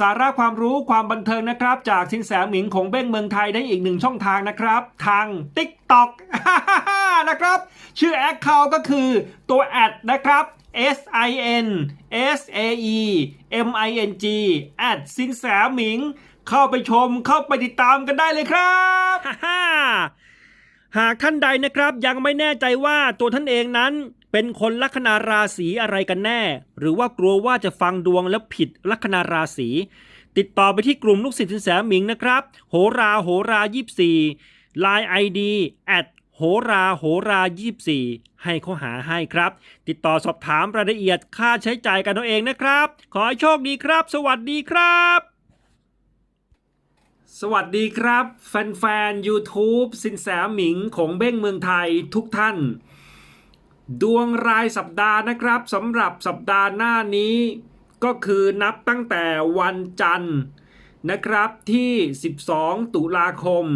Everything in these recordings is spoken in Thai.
สาระความรู้ความบันเทิงนะครับ จากสินแสหมิงของเบ้งเมืองไทยได้อีกหนึ่งช่องทางนะครับ ทาง TikTok นะครับ ชื่อแอคเคาท์ก็คือตัวแอดนะครับ S I N S A E M I N G แอดสินแสหมิง เข้าไปชมเข้าไปติดตามกันได้เลยครับหากท่านใดนะครับยังไม่แน่ใจว่าตัวท่านเองนั้น เป็นคนลัคนาราศีอะไรกันแน่ หรือว่ากลัวว่าจะฟังดวงแล้วผิดลัคนาราศีติดต่อไปที่กลุ่มลูกศิษย์สินแสหมิงนะครับ โหราโหรา24 Line ID at โหราโหรา24 ให้เขาหาให้ครับ ติดต่อสอบถามรายละเอียดค่าใช้จ่ายกันเอาเองนะครับ ขอให้โชคดีครับ สวัสดีครับ สวัสดีครับ แฟนๆ YouTube สินแสหมิงของเบ้งเมืองไทยทุกท่าน ดวงรายสัปดาห์นะครับสำหรับสัปดาห์หน้านี้ ก็คือนับตั้งแต่วันจันทร์นะครับที่ 12 ตุลาคม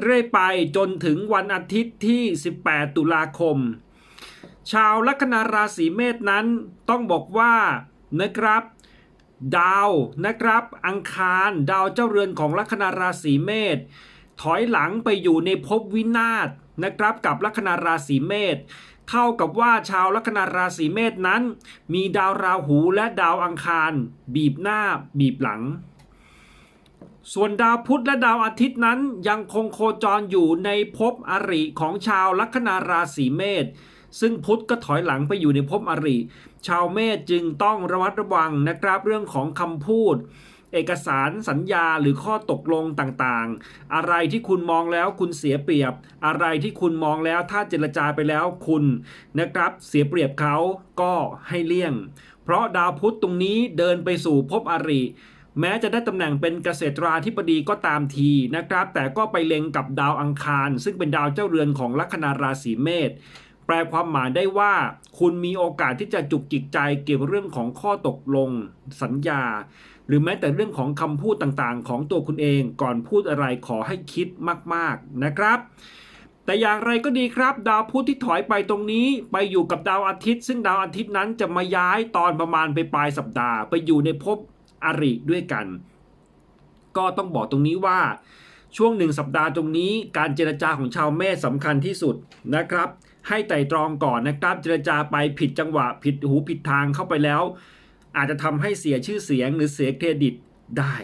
เรื่อยไปจนถึงวันอาทิตย์ที่ 18 ตุลาคม ชาวลัคนาราศีเมษนั้นต้องบอกว่านะครับ ดาวนะครับ อังคารดาวเจ้าเรือนของลัคนาราศีเมษถอยหลังไปอยู่ในภพวินาศนะครับกับลัคนาราศีเมษ เท่ากับว่าชาวลัคนาราศีเมษนั้น มีดาวราหูและดาวอังคาร บีบหน้าบีบหลัง ส่วนดาวพุธและดาวอาทิตย์นั้นยังคงโคจรอยู่ในภพอริของชาวลัคนาราศีเมษซึ่งพุธก็ถอยหลังไปอยู่ในภพอริ ชาวเมษจึงต้องระมัดระวังนะครับเรื่องของคำพูด เอกสารสัญญาหรือข้อตกลงต่างๆ อะไรที่คุณมองแล้วคุณเสียเปรียบ อะไรที่คุณมองแล้วถ้าเจรจาไปแล้วคุณนะครับเสียเปรียบเขาก็ให้เลี่ยง เพราะดาวพุธตรงนี้เดินไปสู่ภพอริแม้จะได้ตำแหน่งเป็นเกษตราธิบดีก็ตามทีนะครับ แต่ก็ไปเล็งกับดาวอังคาร ซึ่งเป็นดาวเจ้าเรือนของลัคนาราศีเมษแปลความหมายได้ว่า คุณมีโอกาสที่จะจุกจิกใจเกี่ยวกับเรื่องของข้อตกลง สัญญา หรือแม้แต่เรื่องของคำพูดต่างๆ ของตัวคุณเองก่อนพูดอะไรขอให้คิดมากๆนะครับแต่อย่างไรก็ดีครับ ดาวพุธที่ถอยไปตรงนี้ ไปอยู่กับดาวอาทิตย์ ซึ่งดาวอาทิตย์นั้นจะมาย้ายตอนประมาณไปปลายสัปดาห์ ไปอยู่ในภพอริด้วยกัน ก็ต้องบอกตรงนี้ว่าช่วงหนึ่งสัปดาห์ตรงนี้ การเจรจาของชาวเมษสำคัญที่สุดนะครับ ให้ไต่ตรองก่อนนะครับ เจรจาไปผิดจังหวะผิดหูผิดทางเข้าไปแล้ว อาจจะทำให้เสียชื่อเสียงหรือเสียเครดิตได้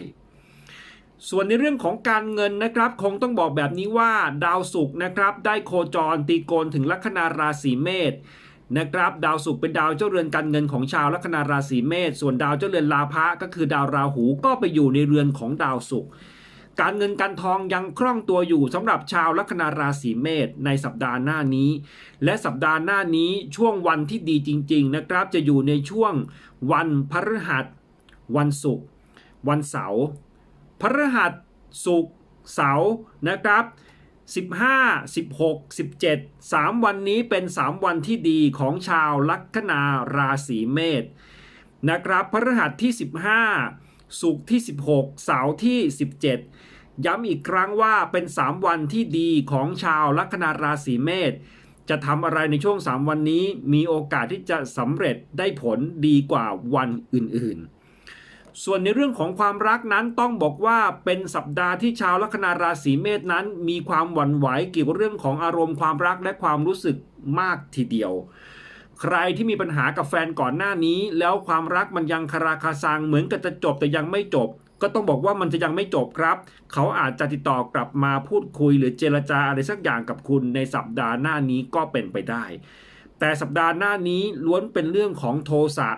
ส่วนในเรื่องของการเงินนะครับ คงต้องบอกแบบนี้ว่าดาวศุกร์นะครับ ได้โคจรตีโกนถึงลัคนาราศีเมษนะครับดาวศุกร์เป็นดาวเจ้าเรือนการเงินของชาวลัคนาราศีเมษส่วนดาวเจ้าเรือนลาภะก็คือดาวราหูก็ไปอยู่ในเรือนของดาวศุกร์ การเงินการทองยังคล่องตัวอยู่สำหรับชาวลัคนาราศีเมษในสัปดาห์หน้านี้ และสัปดาห์หน้านี้ช่วงวันที่ดีจริง ๆ นะครับ จะอยู่ในช่วงวันพฤหัส วันศุกร์วันเสาร์พฤหัสศุกร์เสาร์นะครับ 15 16 17 3 วันนี้เป็น 3 วันที่ดีของชาวลัคนาราศีเมษนะครับพฤหัสที่ 15 ศุกร์ที่ 16 เสาร์ที่ 17 ย้ำอีกครั้งว่าเป็น 3 วันที่ดีของชาวลัคนาราศีเมษจะทำอะไรในช่วง 3 วันนี้มีโอกาสที่จะสำเร็จได้ผลดีกว่าวันอื่นๆ ส่วนในเรื่องของความรักนั้นต้องบอกว่าเป็นสัปดาห์ที่ชาวลัคนาราศีเมษนั้น มีความหวั่นไหวเกี่ยวกับเรื่องของอารมณ์ความรักและความรู้สึกมากทีเดียว ใครที่มีปัญหากับแฟนก่อนหน้านี้ แล้วความรักมันยังคาราคาซังเหมือนกับจะจบแต่ยังไม่จบ ก็ต้องบอกว่ามันจะยังไม่จบครับ เขาอาจจะติดต่อกลับมาพูดคุยหรือเจรจาอะไรสักอย่างกับคุณในสัปดาห์หน้านี้ก็เป็นไปได้ แต่สัปดาห์หน้านี้ล้วนเป็นเรื่องของโทสะ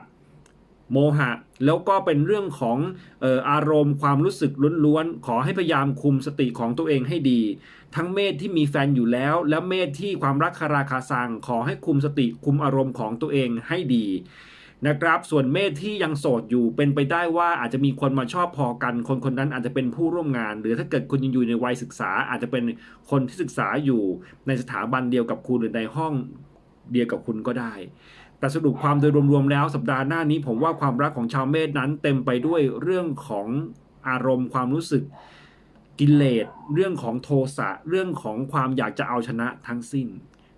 โมหะ แล้วก็เป็นเรื่องของอออารมณ์ความรู้สึกล้วนๆ ขอให้พยายามคุมสติของตัวเองให้ดี ทั้งเมธที่มีแฟนอยู่แล้ว และเมธที่ความรักคาราคาซังขอให้คุมสติคุมอารมณ์ของตัวเองให้ดีนะครับส่วนเมธที่ยังโสดอยู่เป็นไปได้ว่าอาจจะมีคนมาชอบพอกัน คนคนนั้นอาจจะเป็นผู้ร่วมงาน หรือถ้าเกิดคุณยังอยู่ในวัยศึกษา อาจจะเป็นคนที่ศึกษาอยู่ในสถาบันเดียวกับคุณหรือในห้องเดียวกับคุณก็ได้ แต่สรุปความโดยรวมๆแล้วสัปดาห์หน้านี้ผมว่าความรักของชาวเมษนั้นเต็มไปด้วยเรื่องของอารมณ์ความรู้สึกกิเลสเรื่องของโทสะเรื่องของความอยากจะเอาชนะทั้งสิ้น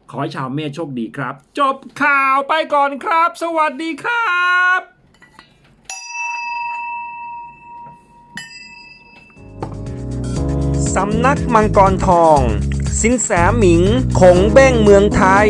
ขอให้ชาวเมษโชคดีครับ จบข่าวไปก่อนครับ สวัสดีครับสำนักมังกรทอง สินแสหมิง ขงเบ้งเมืองไทย